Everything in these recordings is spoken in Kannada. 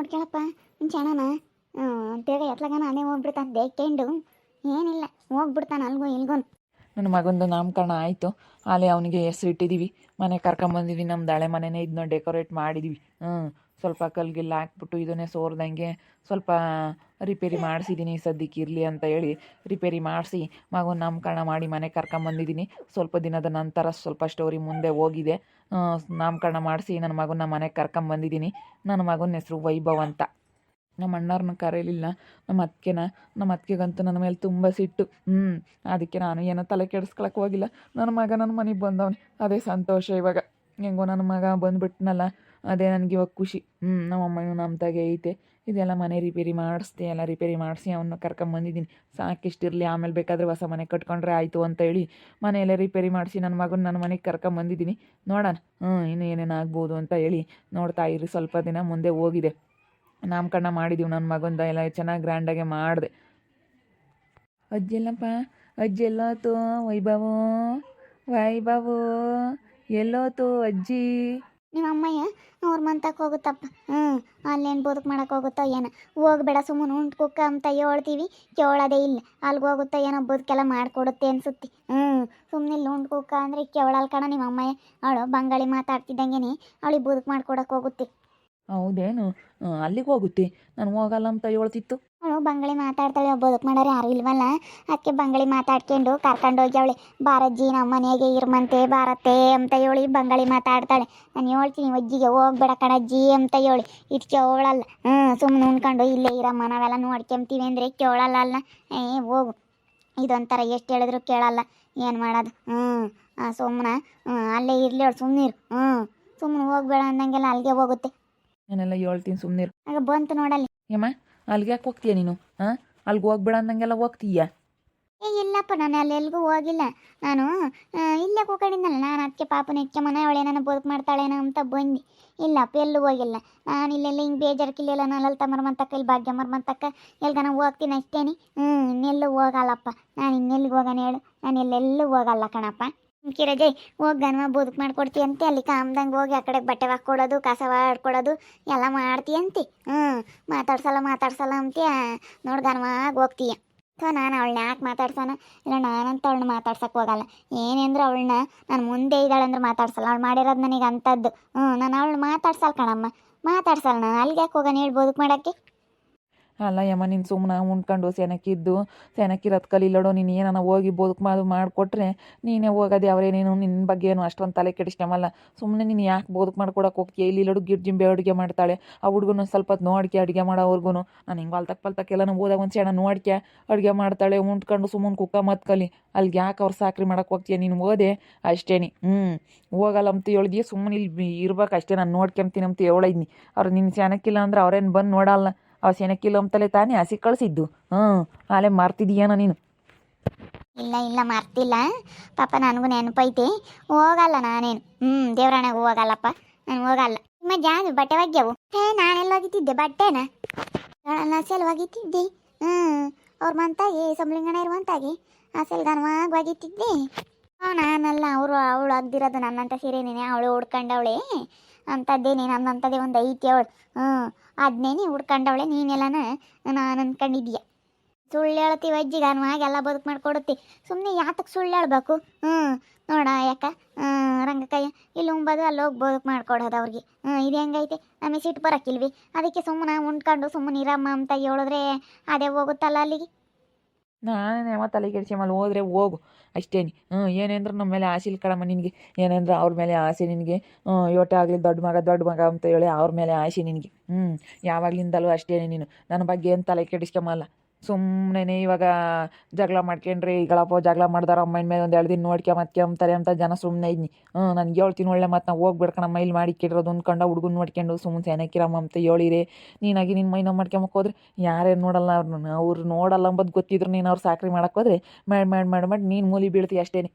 ನೋಡ್ಕೊಳಪ್ಪ ಚೆನ್ನನ ತಿರ್ಗ ಎತ್ಲಾಗನ ಅಲ್ಲೇ ಹೋಗ್ಬಿಡ್ತಾನೆ ದೇಕೆಂಡು ಏನಿಲ್ಲ, ಹೋಗ್ಬಿಡ್ತಾನೆ ಅಲ್ಗೋ ಇಲ್ಗೋ ನನ್ನ ಮಗಂದು ನಾಮಕರಣ ಆಯಿತು. ಅಲ್ಲಿ ಅವನಿಗೆ ಹೆಸ್ರು ಇಟ್ಟಿದ್ದೀವಿ ಮನೆ ಕರ್ಕೊಂಬಂದಿದ್ವಿ ನಮ್ಮ ದಾಳೆ ಮನೆನೇ ಇದನ್ನ ಡೆಕೋರೇಟ್ ಮಾಡಿದ್ವಿ. ಹ್ಞೂ ಸ್ವಲ್ಪ ಕಲ್ಗಿಲ್ಲ ಹಾಕ್ಬಿಟ್ಟು ಇದನ್ನೇ ಸೋರ್ದಂಗೆ ಸ್ವಲ್ಪ ರಿಪೇರಿ ಮಾಡಿಸಿದ್ದೀನಿ ಸದ್ಯಕ್ಕೆ ಇರಲಿ ಅಂತ ಹೇಳಿ ರಿಪೇರಿ ಮಾಡಿಸಿ ಮಗನ ನಾಮಕರಣ ಮಾಡಿ ಮನೆ ಕರ್ಕೊಂಬಂದಿದ್ದೀನಿ ಸ್ವಲ್ಪ ದಿನದ ನಂತರ ಸ್ವಲ್ಪ ಸ್ಟೋರಿ ಮುಂದೆ ಹೋಗಿದೆ. ನಾಮಕರಣ ಮಾಡಿಸಿ ನನ್ನ ಮಗನ ಮನೆಗೆ ಕರ್ಕೊಂಬಂದಿದ್ದೀನಿ ನನ್ನ ಮಗನ ಹೆಸರು ವೈಭವ್ ಅಂತ. ನಮ್ಮ ಅಣ್ಣವ್ರನ್ನ ಕರೆಯಲಿಲ್ಲ ನಮ್ಮ ಅತ್ತಿಗೆನ, ನಮ್ಮ ಅತ್ತಿಗೆಗಂತೂ ನನ್ನ ಮೇಲೆ ತುಂಬ ಸಿಟ್ಟು. ಹ್ಞೂ ಅದಕ್ಕೆ ನಾನು ಏನೋ ತಲೆ ಕೆಡಿಸ್ಕೊಳಕ್ಕೆ ಹೋಗಿಲ್ಲ. ನನ್ನ ಮಗ ನನ್ನ ಮನೆಗೆ ಬಂದವನೆ. ಅದೇ ಸಂತೋಷ ಇವಾಗ. ಹೆಂಗೋ ನನ್ನ ಮಗ ಬಂದುಬಿಟ್ನಲ್ಲ. ಅದೇ ನನಗೆ ಇವಾಗ ಖುಷಿ. ಹ್ಞೂ ನಮ್ಮ ಅಮ್ಮನೂ ನಮ್ಮ ಐತೆ. ಇದೆಲ್ಲ ಮನೆ ರಿಪೇರಿ ಮಾಡಿಸ್ದೆ ಎಲ್ಲ ರಿಪೇರಿ ಮಾಡಿಸಿ ಅವನ್ನ ಕರ್ಕೊಂಬಂದಿದ್ದೀನಿ ಸಾಕಿಷ್ಟಿರಲಿ ಆಮೇಲೆ ಬೇಕಾದರೆ ಹೊಸ ಮನೆ ಕಟ್ಕೊಂಡ್ರೆ ಆಯಿತು ಅಂತ ಹೇಳಿ ಮನೆಯಲ್ಲೇ ರಿಪೇರಿ ಮಾಡಿಸಿ ನನ್ನ ಮಗನ ನನ್ನ ಮನೆಗೆ ಕರ್ಕೊಂಬಂದಿದ್ದೀನಿ ನೋಡೋಣ. ಹ್ಞೂ ಇನ್ನು ಏನೇನು ಆಗ್ಬೋದು ಅಂತ ಹೇಳಿ ನೋಡ್ತಾ ಇರಿ. ಸ್ವಲ್ಪ ದಿನ ಮುಂದೆ ಹೋಗಿದೆ. ನಾಮಕರಣ ಮಾಡಿದ್ದೀವಿ ನನ್ನ ಮಗಂದ. ಎಲ್ಲ ಚೆನ್ನಾಗಿ ಗ್ರ್ಯಾಂಡಾಗೆ ಮಾಡಿದೆ. ಅಜ್ಜಿ ಎಲ್ಲಪ್ಪ ಅಜ್ಜಿ ಎಲ್ಲೋತು ವೈಭವೋ ವೈಭವೋ ಎಲ್ಲೋತು ಅಜ್ಜಿ. ನಿಮ್ಮ ಅಮ್ಮಯ್ಯ, ಅವ್ರ ಮಂತಕ್ಕೆ ಹೋಗುತ್ತಪ್ಪ. ಹ್ಞೂ ಅಲ್ಲೇನು ಬದುಕು ಮಾಡೋಕೆ ಹೋಗುತ್ತೋ ಏನೋ. ಹೋಗ್ಬೇಡ ಸುಮ್ಮನೆ ಉಂಟು ಕುಕ್ಕ ಅಂತ ಹೇಳ್ತೀವಿ, ಕೇಳೋದೇ ಇಲ್ಲ. ಅಲ್ಗೆ ಹೋಗುತ್ತೋ ಏನೋ ಬದುಕೆಲ್ಲ ಮಾಡಿಕೊಡುತ್ತೆ ಅನ್ಸುತ್ತೆ. ಹ್ಞೂ ಸುಮ್ಮನೆ ಇಲ್ಲಿ ಉಂಟು ಕುಕ್ಕ ಅಂದರೆ ಕೇಳಲ್ಲ ಕಣ ನಿಮ್ಮ ಅಮ್ಮಯ್ಯ. ಅವಳು ಬಂಗಾಳಿ ಮಾತಾಡ್ತಿದ್ದಂಗೆ ಅವಳಿಗೆ ಬದುಕು ಮಾಡ್ಕೊಡಕ್ಕೆ ಹೋಗುತ್ತೆ. ಹೌದೇನು? ಅಲ್ಲಿಗೆ ಹೋಗುತ್ತೆ. ನಾನು ಹೋಗಲ್ಲ ಅಂತ ಹೇಳ್ತಿತ್ತು. ಬಂಗಾಳಿ ಮಾತಾಡ್ತಾಳೆ. ಬದುಕು ಮಾಡೋರು ಯಾರು ಇಲ್ವಲ್ಲ? ಅದಕ್ಕೆ ಬಂಗಳಿ ಮಾತಾಡ್ಕೊಂಡು ಕರ್ಕೊಂಡು ಹೋಗಿ ಅವಳೆ ಬಾರಜ್ಜಿ ನಮ್ಮ ಮನೆಗೆ ಇರ್ಮಂತೆ ಬಾರತ್ತೆ ಅಂತ ಹೇಳಿ ಬಂಗಾಳಿ ಮಾತಾಡ್ತಾಳೆ. ನಾನು ಹೇಳ್ತೀನಿ ಅಜ್ಜಿಗೆ ಹೋಗ್ಬೇಡ ಕಣಜ್ಜಿ ಅಂತ ಹೇಳಿ. ಇದು ಕೇಳಲ್ಲ. ಹ್ಞೂ ಸುಮ್ಮನೆ ಉಣ್ಕೊಂಡು ಇಲ್ಲೇ ಇರಮ್ಮ ನಾವೆಲ್ಲ ನೋಡ್ಕೊಂತೀವಿ ಅಂದರೆ ಕೇಳಲ್ಲ ಅಲ್ಲ ಏ ಹೋಗು. ಇದೊಂಥರ ಎಷ್ಟು ಹೇಳಿದ್ರು ಕೇಳಲ್ಲ. ಏನು ಮಾಡೋದು? ಹ್ಞೂ ಸುಮ್ಮನೆ ಹ್ಞೂ ಅಲ್ಲೇ ಇರಲಿ ಅವಳು ಸುಮ್ಮನಿರು ಹ್ಞೂ ಸುಮ್ಮನೆ ಹೋಗ್ಬೇಡ ಅಂದಂಗೆಲ್ಲ ಅಲ್ಲಿಗೆ ಹೋಗುತ್ತೆ. ನಾನೆಲ್ಲ ಹೇಳ್ತೀನಿ ಸುಮ್ಮನಿರು ಆಗ ಬಂತು ನೋಡಲ್ಲಿ. ಏಮ್ಮ? ಅಲ್ಲಿಗೆ ಯಾಕೆ ಹೋಗ್ತೀಯ ನೀನು ಹಾಂ ಅಲ್ಲಿಗೆ ಹೋಗ್ಬೇಡ ಅಂದಂಗೆಲ್ಲ ಹೋಗ್ತೀಯ? ಏ, ಇಲ್ಲಪ್ಪ, ನಾನು ಅಲ್ಲಿ ಎಲ್ಗೂ ಹೋಗಿಲ್ಲ. ನಾನು ಇಲ್ಲೇ ಕೂಕೊಂಡಿದ್ದಲ್ಲ ನಾನು ಅದಕ್ಕೆ ಪಾಪನ ಹೆಚ್ಚ ಮನೆ ಅವಳೆ ನನ್ನ ಬದುಕು ಮಾಡ್ತಾಳೇನೋ ಅಂತ ಬಂದು ಇಲ್ಲಪ್ಪ, ಎಲ್ಲೂ ಹೋಗಿಲ್ಲ. ನಾನು ಇಲ್ಲೆಲ್ಲ ಹಿಂಗೆ ಬೇಜಾರಕ್ಕಿಲ್ಲ ನಾನು ಲಲಿತ ಮರ್ಮಂತಕ್ಕ, ಇಲ್ಲಿ ಭಾಗ್ಯ ಮರ್ಮಂತಕ್ಕ, ಎಲ್ಗನ ಹೋಗ್ತೀನಿ ಅಷ್ಟೇನಿ. ಹ್ಞೂ ಇನ್ನೆಲ್ಲೂ ಹೋಗಲ್ಲಪ್ಪ. ನಾನು ಇನ್ನೆಲ್ಲಿಗೆ ಹೋಗೋಣ ಹೇಳು? ನಾನು ಎಲ್ಲೆಲ್ಲೂ ಹೋಗಲ್ಲ ಕಣಪ್ಪ. ಕಿರಜೆ ಗನ್ವ ಬದುಕು ಮಾಡ್ಕೊಡ್ತಿ ಅಂತೆ. ಅಲ್ಲಿ ಕಾಮ್ದಂಗೆ ಹೋಗಿ ಆ ಕಡೆ ಬಟ್ಟೆ ಹಾಕ್ಕೊಡೋದು ಕಸ ಆಡ್ಕೊಡೋದು ಎಲ್ಲ ಮಾಡ್ತೀಯಂತಿ ಹ್ಞೂ ಮಾತಾಡ್ಸಲ್ಲ ಮಾತಾಡ್ಸಲ್ಲ ಅಂತೀಯ ನೋಡ್ಗನ್ವಾಗ ಹೋಗ್ತೀಯ. ಅಥವಾ ನಾನು ಅವಳನ್ನ ಯಾಕೆ ಮಾತಾಡ್ಸೋಣ ಇಲ್ಲ, ನಾನಂತ ಅವಳನ್ನ ಮಾತಾಡ್ಸಕ್ಕೆ ಹೋಗಲ್ಲ. ಏನೆಂದ್ರೆ ಅವಳನ್ನ ನಾನು ಮುಂದೆ ಇದ್ದಾಳೆ ಅಂದ್ರೆ ಮಾತಾಡ್ಸಲ್ಲ. ಅವಳು ಮಾಡಿರೋದು ನನಗೆ ಅಂಥದ್ದು. ಹ್ಞೂ ನಾನು ಅವಳನ್ನ ಮಾತಾಡ್ಸಲ್ಲ ಕಣಮ್ಮ. ಮಾತಾಡ್ಸಲ್ಲ ನಾನು. ಅಲ್ಲಿಗೆ ಯಾಕೆ ಹೋಗೋಣ ಹೇಳಿ ಬದುಕು ಮಾಡೋಕ್ಕೆ? ಅಲ್ಲ ಯಮ್ಮ, ನೀನು ಸುಮ್ಮನೆ ಉಂಡ್ಕೊಂಡು ಸೆನಕ್ಕಿದ್ದು ಸೆನಕ್ಕಿರೋದು ಕಲೀಲೋಡು ನೀನು ಏನಾನ ಹೋಗಿ ಬದುಕು ಮಾಡು ಮಾಡಿಕೊಟ್ರೆ ನೀನೇ ಹೋಗೋದು ಅವರೇನೇನು ನಿನ್ನ ಬಗ್ಗೆ ಏನು ಅಷ್ಟೊಂದು ತಲೆ ಕೆಡಿಸ್ಕೊಂಬಲ್ಲ ಸುಮ್ಮನೆ ನೀನು ಯಾಕೆ ಬದುಕು ಮಾಡ್ಕೊಡಕ್ಕೆ ಹೋಗ್ತೀಯ? ಇಲ್ಲಿ ಗಿಡ್ ಜಿಂಬೆ ಅಡುಗೆ ಮಾಡ್ತಾಳೆ. ಆ ಹುಡುಗನ ಸ್ವಲ್ಪ ಹೊತ್ತು ನೋಡ್ಕೆ ಅಡುಗೆ ಮಾಡೋವರೆಗೂ ನಾನು ಹಿಂಗೆ ಹೊಲ್ತಕ್ಕೆ ಪಲ್ತಕ್ಕೆ ಎಲ್ಲ ಹೋದಾಗ ಒಂದು ಸೆಣ ನೋಡ್ಕೆ ಅಡುಗೆ ಮಾಡ್ತಾಳೆ ಉಂಡ್ಕೊಂಡು ಸುಮ್ಮನೆ ಕುಕ್ಕ ಮತ್ತು ಕಲಿ. ಅಲ್ಲಿಗೆ ಯಾಕೆ ಅವ್ರು ಸಾಕ್ರಿ ಮಾಡಕ್ಕೆ ಹೋಗ್ತೀಯ? ನೀನು ಓದೆ ಅಷ್ಟೇನಿ ಹ್ಞೂ ಹೋಗಲ್ಲ ಅಂತ ಹೇಳಿದ್ಯ ಸುಮ್ಮನೆ ಇಲ್ಲಿ ಇರ್ಬೇಕು ಅಷ್ಟೇ, ನಾನು ನೋಡ್ಕೊಂತೀನಿ ಅಂತ ಹೇಳಿದ್ನಿ ಅವ್ರು ನಿನ್ನ ಸೆನಕ್ಕಿಲ್ಲ ಅಂದ್ರೆ ಅವ್ರೇನು ಬಂದು ನೋಡಲ್ಲ. ಅವ್ ಸೆನಕ್ಕಿಲ್ಲ ಅಂತಲೇ ತಾನೇ ಹಸಿ ಕಳಿಸಿದ್ದು. ಹ್ಞೂ ಆಲೆ ಮಾರ್ತಿದೀಯೇನೋ ನೀನು. ಇಲ್ಲ ಇಲ್ಲ, ಮರ್ತಿಲ್ಲ. ಪಾಪ ನನಗೂ ನೆನಪೈತೆ. ಹೋಗಲ್ಲ ನಾನೇನು. ಹ್ಞೂ ದೇವ್ರಾಣಾಗ ಹೋಗಲ್ಲಪ್ಪ. ನಾನು ಹೋಗಲ್ಲ. ನಿಮ್ಮ ಜಾನು ಬಟ್ಟೆ ಒಗ್ಯವು? ಹೇ, ನಾನೆಲ್ಲ ಒಗಿತಿದ್ದೆ ಬಟ್ಟೆನ? ಹಸಿಯಲ್ಲಿ ಒಗಿತಿದ್ದೆ. ಹ್ಞೂ ಅವ್ರ ಮಂತಾಗಿ, ಸಂಬಳಿಂಗಣ ಇರುವಂತಾಗಿ ಆ ಸೆಲ್ ಗನವಾಗಿ ಒಗಿತಿದ್ದೆ ನಾನಲ್ಲ, ಅವರು, ಅವಳು ಅಗ್ದಿರೋದು ನನ್ನಂತ ಸೀರೆನೇ ಅವಳು ಹುಡ್ಕೊಂಡವಳೆ ಅಂಥದ್ದೇನೆ ನನ್ನಂಥದ್ದೇ ಒಂದು ಐತಿ ಅವಳು. ಹ್ಞೂ ಅದನ್ನೇನೆ ಹುಡ್ಕೊಂಡವಳೆ, ನೀನೆಲ್ಲನ ನಾನು ಅನ್ಕೊಂಡಿದ್ದೀಯ ಸುಳ್ಳು ಹೇಳ್ತೀವಿ ನಾನು ಎಲ್ಲ ಬದುಕು ಮಾಡ್ಕೊಡುತ್ತಿ. ಸುಮ್ಮನೆ ಯಾತಕ್ಕೆ ಸುಳ್ಳು ಹೇಳ್ಬೇಕು? ಹ್ಞೂ ನೋಡ ಯಾಕ ರಂಗಕಯ್ಯ, ಇಲ್ಲಿ ಉಂಬೋದು, ಅಲ್ಲಿ ಹೋಗಿ ಬದುಕು ಮಾಡ್ಕೊಡೋದು ಅವ್ರಿಗೆ. ಹ್ಞೂ ಇದು ಹೆಂಗೈತೆ? ನಮಗೆ ಸಿಟ್ಟು ಬರೋಕ್ಕಿಲ್ವಿ ಅದಕ್ಕೆ ಸುಮ್ಮನೆ ಉಂಡ್ಕೊಂಡು ಸುಮ್ಮನೆ ಇರಮ್ಮ ಅಂತ ಹೇಳಿದ್ರೆ ಅದೇ ಹೋಗುತ್ತಲ್ಲ ಅಲ್ಲಿಗೆ? ನಾನೇ ಯಾವ ತಲೆ ಕೆಡ್ಸ್ಕೊಂಬಲ್ಲ ಹೋದ್ರೆ ಹೋಗು. ಅಷ್ಟೇನಿ. ಹ್ಞೂ ಏನೇಂದ್ರೆ ನಮ್ಮ ಮೇಲೆ ಆಸೆ ಇಲ್ಲ ಕಣಮ್ಮ ನಿನಗೆ. ಏನಂದ್ರೆ ಅವ್ರ ಮೇಲೆ ಆಸೆ ನಿನಗೆ. ಯೋಟ ಆಗಲಿ ದೊಡ್ಡ ಮಗ ದೊಡ್ಡ ಮಗ ಅಂತ ಹೇಳಿ ಅವ್ರ ಮೇಲೆ ಆಸೆ ನಿನಗೆ. ಹ್ಞೂ ಯಾವಾಗ್ಲಿಂದಲೂ ಅಷ್ಟೇನೆ ನೀನು. ನನ್ನ ಬಗ್ಗೆ ಏನು ತಲೆ ಕೆಡಿಸ್ಕೊಂಬಲ್ಲ. ಸುಮ್ಮನೆ ಇವಾಗ ಜಗಳ ಮಾಡ್ಕೊಂಡ್ರಿ ಈಗಳಪ್ಪ ಜಗಳ ಮಾಡ್ದಾರ ಅಮ್ಮನ ಮೇಲೆ ಒಂದು ಎರಡು ದಿನ ನೋಡ್ಕೊಂಬತ್ಕೊಂತಾರೆ ಅಂತ ಜನ ಸುಮ್ಮನೆ ಇದ್ನಿ. ಹ್ಞೂ ನನಗೆ ಹೇಳ್ತೀನಿ ಒಳ್ಳೆ ಮತ್ತು ನಾವು ಹೋಗ್ಬಿಡ್ಕಣಮ್ಮ ಇಲ್ಲಿ ಮಾಡಿ ಕೆಟ್ಟಿರೋದು ಅಂದ್ಕೊಂಡು ಹುಡುಗನ ನೋಡ್ಕೊಂಡು ಸುಮ್ಮನೆ ಸೆನಕ್ಕಿರಮ್ಮ ಅಂತ ಹೇಳಿರಿ ನೀನಾಗಿ ನಿನ್ನ ಮೈನ ಮಾಡ್ಕೊಂಬಕ್ಕೆ ಹೋದ್ರೆ ಯಾರೇನು ನೋಡಲ್ಲ ಅವ್ರನ್ನ ಅವ್ರು ನೋಡಲ್ಲ ಅಂಬದು ಗೊತ್ತಿದ್ರು ನೀನು ಅವ್ರು ಸಾಕ್ರಿ ಮಾಡಕ್ಕೆ ಹೋದ್ರೆ ಮಾಡಿ ಮಾಡಿ ಮಾಡಿ ಮಾಡಿ, ನೀನು ಮೂಲಿ ಬೀಳ್ತಿ ಅಷ್ಟೇನೆ.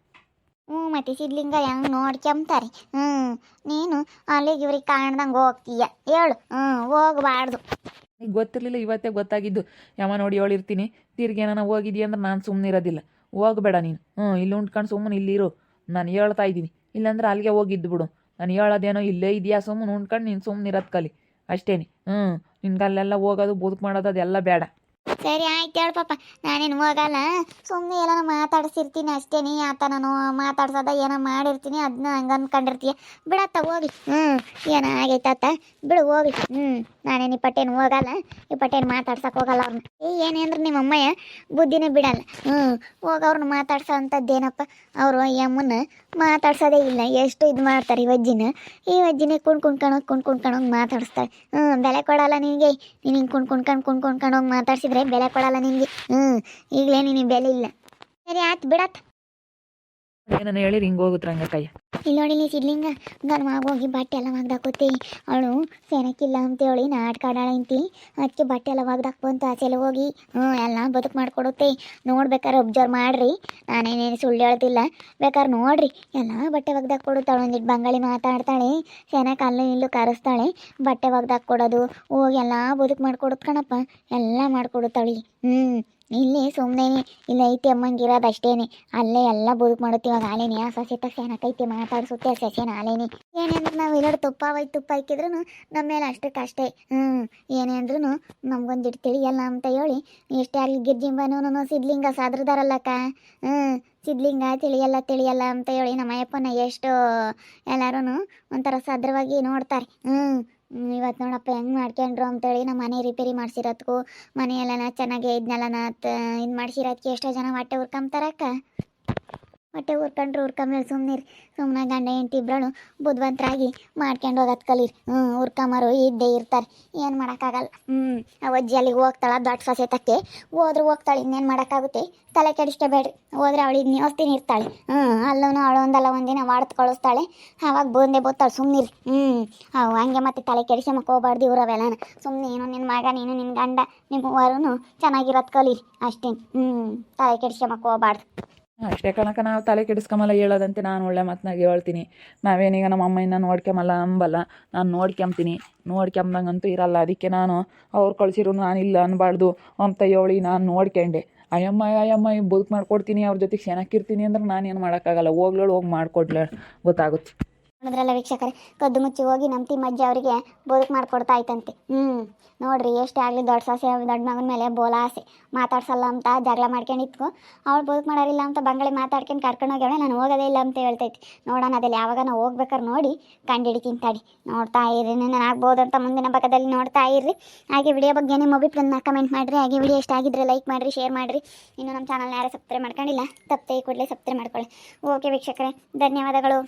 ಹ್ಞೂ ಮತ್ತೆ ಸಿಡ್ಲಿಂಗ ಹೆಂಗೆ ನೋಡ್ಕೊಂತಾರೆ ಹ್ಞೂ ನೀನು ಅಲ್ಲಿಗೆ ಇವ್ರಿಗೆ ಕಾಣ್ದಂಗೆ ಹೋಗ್ತೀಯ. ಹೇಳು ಹ್ಞೂ ಹೋಗಬಾರ್ದು. ಈಗ ಗೊತ್ತಿರಲಿಲ್ಲ, ಇವತ್ತೇ ಗೊತ್ತಾಗಿದ್ದು. ಯಾವ ನೋಡಿ ಹೇಳಿರ್ತೀನಿ ತಿರ್ಗಿ ಏನಾನ ಹೋಗಿದ್ಯಾ ಅಂದ್ರೆ ನಾನು ಸುಮ್ಮನೆ ಇರೋದಿಲ್ಲ. ಹೋಗಬೇಡ ನೀನು. ಹ್ಞೂ ಇಲ್ಲಿ ಉಂಟ್ಕೊಂಡು ಸುಮ್ಮನೆ ಇಲ್ಲಿರು ನಾನು ಹೇಳ್ತಾ ಇದ್ದೀನಿ. ಇಲ್ಲಾಂದ್ರೆ ಅಲ್ಲಿಗೆ ಹೋಗಿದ್ದು ಬಿಡು. ನಾನು ಹೇಳೋದೇನೋ ಇಲ್ಲೇ ಇದೆಯಾ ಸುಮ್ಮನೆ ಉಂಟ್ಕೊಂಡು ನೀನು ಸುಮ್ಮನೆ ಇರೋದು ಕಲಿ. ಅಷ್ಟೇನೆ. ಹ್ಞೂ ನಿನ್ಗೆ ಅಲ್ಲೆಲ್ಲ ಹೋಗೋದು, ಬದುಕು ಮಾಡೋದು ಅದೆಲ್ಲ ಬೇಡ. ಸರಿ ಆಯ್ತು ಹೇಳು ಪಾಪ. ನಾನೇನು ಹೋಗಲ್ಲ. ಸುಮ್ಮನೆ ಏನೋ ಮಾತಾಡ್ಸಿರ್ತೀನಿ ಅಷ್ಟೇನಿ ಆತ ನಾನು ಮಾತಾಡ್ಸೋದ ಏನೋ ಮಾಡಿರ್ತೀನಿ ಅದನ್ನ ಹಂಗೆ ಅಂದ್ಕೊಂಡಿರ್ತೀಯ ಬಿಡತ್ತ ಹೋಗಿ. ಹ್ಞೂ ಏನೋ ಆಗೈತಾತ ಬಿಡು, ಹೋಗಿ. ಹ್ಞೂ ನಾನೇನು ಈ ಪಟ್ಟೇನು ಹೋಗಲ್ಲ. ಈ ಪಟ್ಟೇನು ಮಾತಾಡ್ಸಕ್ಕೆ ಹೋಗಲ್ಲ ಅವ್ರನ್ನ ಏ ಏನೇಂದ್ರೆ ನಿಮ್ಮ ಅಮ್ಮಯ್ಯ? ಬುದ್ಧಿನೇ ಬಿಡಲ್ಲ. ಹ್ಞೂ ಹೋಗಿ ಅವ್ರನ್ನ ಮಾತಾಡ್ಸೋ ಅಂಥದ್ದೇನಪ್ಪ ಅವರು ಅಮ್ಮನ್ನ ಮಾತಾಡ್ಸೋದೇ ಇಲ್ಲ. ಎಷ್ಟು ಇದು ಮಾಡ್ತಾರೆ ಈ ವಜ್ಜಿನ. ಈ ವಜ್ಜಿನೇ ಕುಣ್ ಕುಣ್ಕಣೋಗಿ ಕುಣ್ ಕುಣ್ಕಣೋಗಿ ಮಾತಾಡಿಸ್ತಾಳೆ ಹ್ಞೂ ಬೆಲೆ ಕೊಡಲ್ಲ ನಿನಗೆ. ನೀನು ಹಿಂಗೆ ಕುಣ್ ಕುಣ್ಕೊಂಡು ಕುಣ್ ಕುಣ್ಕಂಡು ಹೋಗಿ ಮಾತಾಡ್ಸಿದ್ರೆ ಬೆಲೆ ಕೊಡಲ್ಲ ನಿನಗೆ ಹ್ಞೂ ಈಗಲೇ ನಿನಗೆ ಬೆಲೆ ಇಲ್ಲ. ಸರಿ ಆಯ್ತು ಬಿಡತ್. ಏನನ್ನ ಹೇಳಿರಿ ಹಿಂಗೆ ಹೋಗುತ್ತೆ ರಂಗಕ್ಕಯ್ಯ ಇಲ್ಲಿ ನೋಡಿ ನೀ ಸಿಡ್ಲಿಂಗ ನನ್ನ ಹೋಗಿ ಬಟ್ಟೆ ಎಲ್ಲ ಒಗ್ದಾಕೋತಿ ಅವಳು ಸೇನಕ್ಕಿಲ್ಲ ಅಂತೇಳಿ ನಾಟಕ ಆಡಾಳ ಅಂತಿ ಅದಕ್ಕೆ ಬಟ್ಟೆ ಎಲ್ಲ ಒಗ್ದಾಕ್ ಬಂತು ಹೋಗಿ, ಹ್ಞೂ, ಎಲ್ಲ ಬದುಕು ಮಾಡ್ಕೊಡುತ್ತೆ. ನೋಡ್ಬೇಕಾರೆ ಒಬ್ಸರ್ವ್ ಮಾಡ್ರಿ. ನಾನೇನೇನು ಸುಳ್ಳು ಹೇಳ್ತಿಲ್ಲ. ಬೇಕಾದ್ರೆ ನೋಡ್ರಿ, ಎಲ್ಲ ಬಟ್ಟೆ ಒಗ್ದಾಕ್ ಕೊಡುತ್ತಾಳೆ. ಒಂದಿಟ್ಟು ಬಂಗಾಳಿ ಮಾತಾಡ್ತಾಳೆ ಸೇನಕ್ ಅಲ್ಲೂ ಇಲ್ಲೂ ಕರೆಸ್ತಾಳೆ. ಬಟ್ಟೆ ಒಗ್ದಾಕ್ ಕೊಡೋದು, ಹೋಗಿ ಎಲ್ಲ ಬದುಕು ಮಾಡ್ಕೊಡುತ್ತ ಕಣಪ್ಪ. ಎಲ್ಲ ಮಾಡ್ಕೊಡುತ್ತಾಳೆ. ಹ್ಞೂ. ಇಲ್ಲಿ ಸುಮ್ಮನೆ ಇಲ್ಲ ಐತಿ ಅಮ್ಮಂಗಿರೋದು ಅಷ್ಟೇನೆ. ಅಲ್ಲೇ ಎಲ್ಲ ಬದುಕು ಮಾಡುತ್ತೆ ಇವಾಗ ಆಲೇನಿ ಆ ಸೊಸೆ ತಕ್ಷ ಏನಕ್ಕೈತಿ ಮಾತಾಡ್ಸುತ್ತೆ, ಆ ಸೊಸೆನ ಆಲೇನಿ ಏನೇಂದ್ರೆ ನಾವು ಎಲ್ಲರೂ ತುಪ್ಪ ಒಯ್ದು ತುಪ್ಪ ಹಾಕಿದ್ರು ನಮ್ಮ ಮೇಲೆ ಅಷ್ಟಕ್ಕೆ ಅಷ್ಟೇ. ಹ್ಞೂ ಏನೇ ಅಂದ್ರೂ ನಮ್ಗೊಂದಿಟ್ಟು ತಿಳಿಯಲ್ಲ ಅಂತ ಹೇಳಿ ಎಷ್ಟೇ ಅಲ್ಲಿ ಗಿರ್ಜಿಂಬನೂ ಸಿದ್ಲಿಂಗ ಸಾದ್ರದಾರಲ್ಲಕ್ಕ. ಹ್ಞೂ ಸಿದ್ಲಿಂಗ ತಿಳಿಯಲ್ಲ ತಿಳಿಯಲ್ಲ ಅಂತ ಹೇಳಿ ನಮ್ಮ ಅಯ್ಯಪ್ಪನ ಎಷ್ಟು ಎಲ್ಲರೂ ಒಂಥರ ಸದ್ರವಾಗಿ ನೋಡ್ತಾರೆ. ಹ್ಞೂ ಇವತ್ತು ನೋಡಪ್ಪ ಹೆಂಗೆ ಮಾಡ್ಕೊಂಡ್ರು ಅಂತೇಳಿ ನಮ್ಮ ಮನೆ ರಿಪೇರಿ ಮಾಡ್ಸಿರೋದ್ಕು. ಚೆನ್ನಾಗೇ ಚೆನ್ನಾಗಿ ಇದನ್ನೆಲ್ಲ ಇದು ಮಾಡ್ಸಿರೋದಕ್ಕೆ ಎಷ್ಟೋ ಜನ ಹೊಟ್ಟೆ ಉರ್ಕೊಂತಾರಕ್ಕ ಹೊಟ್ಟೆ ಉರ್ಕೊಂಡ್ರು ಉರ್ಕೊಂಬೇಳೆ ಸುಮ್ಮನಿರಿ ಸುಮ್ಮನೆ ಗಂಡ ಹೆಂಡತಿ ಇಬ್ಬರು ಬುದ್ಧಿವಂತರಾಗಿ ಮಾಡ್ಕೊಂಡು ಹೋಗೋದು ಕಲೀರಿ. ಹ್ಞೂ ಉರ್ಕೊಂಬರು ಇದ್ದೇ ಇರ್ತಾರೆ. ಏನು ಮಾಡೋಕ್ಕಾಗಲ್ಲ. ಹ್ಞೂ ಆ ಅಜ್ಜಿ ಅಲ್ಲಿಗೆ ಹೋಗ್ತಾಳೆ ದೊಡ್ಡ ಸೊಸೆ ತಕ್ಕೆ ಹೋದ್ರೆ ಹೋಗ್ತಾಳೆ, ಇನ್ನೇನು ಮಾಡೋಕ್ಕಾಗುತ್ತೆ? ತಲೆ ಕೆಡಿಸ್ಕೋಬೇಡ್ರಿ ಹೋದ್ರೆ ಅವಳಿಗೆ ನ್ಯೂಸ್ತೀನಿ ಇರ್ತಾಳೆ. ಹ್ಞೂ ಅಲ್ಲೂ ಅವಳು ಒಂದಲ್ಲ ಒಂದಿನ ವಾಡ್ದು ಕಳಿಸ್ತಾಳೆ ಆವಾಗ ಬಂದೆ ಬೋತಾಳೆ ಸುಮ್ಮನಿರಿ ಹ್ಞೂ ಅವು ಹಂಗೆ ಮತ್ತೆ ತಲೆ ಕೆಡಿಸ್ಕೊಂಬಕ್ಕೆ ಹೋಗ್ಬಾರ್ದು ಇವ್ರವೆಲ್ಲನ ಸುಮ್ಮನೆ ಏನು ನಿನ್ನ ಮಗ, ನೀನು ನಿನ್ನ ಗಂಡ ನಿಮ್ಮ ಮೂವರು ಚೆನ್ನಾಗಿರೋದು ಕಲೀರಿ ಅಷ್ಟೇ ಹ್ಞೂ ತಲೆ ಕೆಡಿಸ್ಕೊಂಬಕ್ಕೆ ಹೋಗ್ಬಾರ್ದು. ಅಷ್ಟೇ ಕಣಕ ನಾವು ತಲೆ ಕೆಡಿಸ್ಕೊಂಬಲ್ಲ ಹೇಳೋದಂತೆ ನಾನು ಒಳ್ಳೆ ಮಾತನಾಗ ಹೇಳ್ತೀನಿ. ನಾವೇನೀಗ ನಮ್ಮ ಅಮ್ಮನ ನೋಡ್ಕೊಂಬಲ್ಲ ಅಂಬಲ್ಲ, ನಾನು ನೋಡ್ಕೊಂತೀನಿ ನೋಡ್ಕೊಂಬಂಗಂತೂ ಇರಲ್ಲ, ಅದಕ್ಕೆ ನಾನು ಅವ್ರು ಕಳಿಸಿರು ನಾನು ಇಲ್ಲ ಅನ್ಬಾರ್ದು. ಅಂತ ಹೇಳಿ ನಾನು ನೋಡ್ಕೊಂಡೆ. ಅಯ್ಯಮ್ಮ ಅಯ್ಯಮ್ಮ ಬದುಕು ಮಾಡ್ಕೊಡ್ತೀನಿ, ಅವ್ರ ಜೊತೆಗೆ ಚೆನ್ನಾಗಿರ್ತೀನಿ ಅಂದ್ರೆ ನಾನೇನು ಮಾಡೋಕ್ಕಾಗಲ್ಲ. ಹೋಗ್ಲೇಳು, ಹೋಗಿ ಮಾಡ್ಕೊಡ್ಲೆ ಗೊತ್ತಾಗುತ್ತೆ. ನೋಡಿದ್ರಲ್ಲ ವೀಕ್ಷಕರೇ, ಕದ್ದು ಮುಚ್ಚಿ ಹೋಗಿ ನಮ್ಮ ತಿಮ್ಮಜ್ಜಿ ಅವರಿಗೆ ಬದುಕು ಮಾಡ್ಕೊಡ್ತಾ ಇತ್ತಂತೆ. ಹ್ಞೂ ನೋಡ್ರಿ, ಎಷ್ಟೇ ಆಗಲಿ ದೊಡ್ಡ ಸೊಸೆ, ದೊಡ್ಡ ಮಗನ ಮೇಲೆ ಬೋಲ ಆಸೆ. ಮಾತಾಡ್ಸಲ್ಲ ಅಂತ ಜಗಳ ಮಾಡ್ಕೊಂಡಿದ್ಕು ಅವಳು ಬದುಕು ಮಾಡೋರಿಲ್ಲ ಅಂತ ಬಂಗಳಿ ಮಾತಾಡ್ಕೊಂಡು ಕರ್ಕೊಂಡು ಹೋಗ್ಯಾಳೆ, ನಾನು ಹೋಗೋದೇ ಇಲ್ಲ ಅಂತ ಹೇಳ್ತೈತಿ. ನೋಡೋಣ ಅದೆಲ್ಲ ಯಾವಾಗ ನಾವು ಹೋಗ್ಬೇಕಾರೆ ನೋಡಿ ಕಂಡಿಡಿತೀನಿ ತಡಿ ನೋಡ್ತಾ ಇರ್ರಿ ನಾನು ಆಗ್ಬೋದು ಅಂತ ಮುಂದಿನ ಭಾಗದಲ್ಲಿ ನೋಡ್ತಾ ಇರ್ರಿ. ಹಾಗೆ ವಿಡಿಯೋ ಬಗ್ಗೆ ನಿಮ್ಮ ಅಭಿಪ್ರಾಯನ ಕಮೆಂಟ್ ಮಾಡಿರಿ. ಹಾಗೆ ವಿಡಿಯೋ ಇಷ್ಟ ಆಗಿದ್ರೆ ಲೈಕ್ ಮಾಡಿರಿ ಶೇರ್ ಮಾಡಿರಿ. ಇನ್ನು ನಮ್ಮ ಚಾನಲ್ನ ಯಾರು ಸಬ್ಸ್ಕ್ರೈಬ್ ಮಾಡ್ಕೊಂಡಿಲ್ಲ ತಪ್ಪೇ ಕೂಡಲೇ ಸಬ್ಸ್ಕ್ರೈಬ್ ಮಾಡ್ಕೊಳ್ಳಿ. ಓಕೆ ವೀಕ್ಷಕರೇ, ಧನ್ಯವಾದಗಳು.